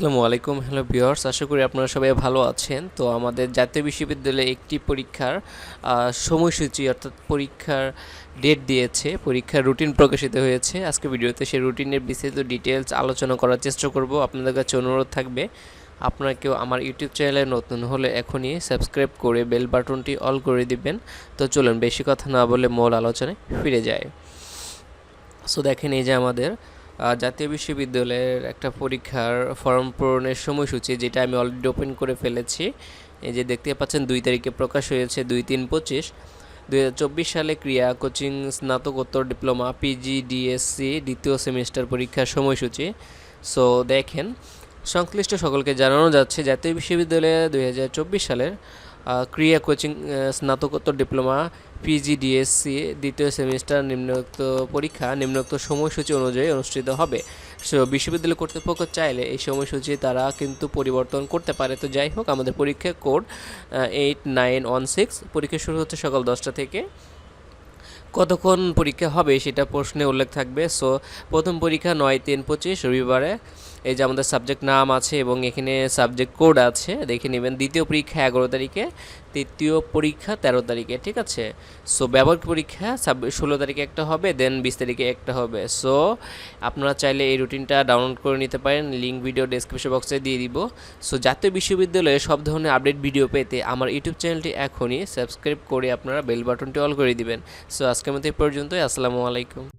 আসসালামু আলাইকুম, hello viewers, আশা করি আপনারা সবাই ভালো আছেন। তো আমাদের জাতীয় বিশ্ববিদ্যালয়ে একটি পরীক্ষার সময়সূচি অর্থাৎ পরীক্ষার ডেট দিয়েছে, পরীক্ষার রুটিন প্রকাশিত হয়েছে। আজকে ভিডিওতে সেই রুটিনের বিস্তারিত ডিটেলস আলোচনা করার চেষ্টা করব। আপনাদের কাছে অনুরোধ থাকবে, আপনারা কেউ আমার ইউটিউব চ্যানেলে নতুন হলে এখনই সাবস্ক্রাইব করে বেল বাটনটি অল করে দিবেন। তো চলুন, বেশি কথা না বলে মূল আলোচনায় ফিরে যায় সো দেখেন এই যে আমাদের জাতীয় বিশ্ববিদ্যালয়ের একটা পরীক্ষার ফর্ম পূরণের সময়সূচি, যেটা আমি অলরেডি ওপেন করে ফেলেছি। এই যে দেখতে পাচ্ছেন, দুই তারিখে প্রকাশ হয়েছে, দুই তিন পঁচিশ। দুই সালে ক্রিয়া, কোচিং, স্নাতকোত্তর, ডিপ্লোমা পিজি ডিএসসি দ্বিতীয় সেমিস্টার পরীক্ষার সময়সূচি। সো দেখেন, সংশ্লিষ্ট সকলকে জানানো যাচ্ছে, জাতীয় বিশ্ববিদ্যালয়ে দুই হাজার চব্বিশ সালের ক্রিয়া কোচিং স্নাতকোত্তর ডিপ্লোমা পিজিডিএসসি দ্বিতীয় সেমিস্টার নিম্নোক্ত পরীক্ষা, নিম্নোক্ত সময়সূচি অনুযায়ী অনুষ্ঠিত হবে। সো বিশ্ববিদ্যালয় কর্তৃপক্ষ চাইলে এই সময়সূচি তারা কিন্তু পরিবর্তন করতে পারে। তো যাই হোক, আমাদের পরীক্ষা code eight nine one six পরীক্ষা শুরু হচ্ছে সকাল দশটা থেকে। কতক্ষণ পরীক্ষা হবে সেটা প্রশ্নে উল্লেখ থাকবে। সো প্রথম পরীক্ষা নয়, তিন, পঁচিশ, রবিবারে। এই যে আমাদের সাবজেক্ট নাম আছে এবং এখানে সাবজেক্ট কোড আছে, দেখে নেবেন। দ্বিতীয় পরীক্ষা এগারো তারিখে, তৃতীয় পরীক্ষা তেরো তারিখে, ঠিক আছে? সো ব্যবহারিক পরীক্ষা ষোলো তারিখে একটা হবে দেন বিশ তারিখে একটা হবে। সো আপনারা চাইলে এই রুটিনটা ডাউনলোড করে নিতে পারেন। লিঙ্ক ভিডিও ডেসক্রিপশন বক্সে দিয়ে দিব। সো জাতীয় বিশ্ববিদ্যালয়ে সব ধরনের আপডেট ভিডিও পেতে আমার ইউটিউব চ্যানেলটি এখনই সাবস্ক্রাইব করে আপনারা বেল বাটনটি অল করে দিবেন। সো আজকের মতো এই পর্যন্তই। আসসালামু আলাইকুম।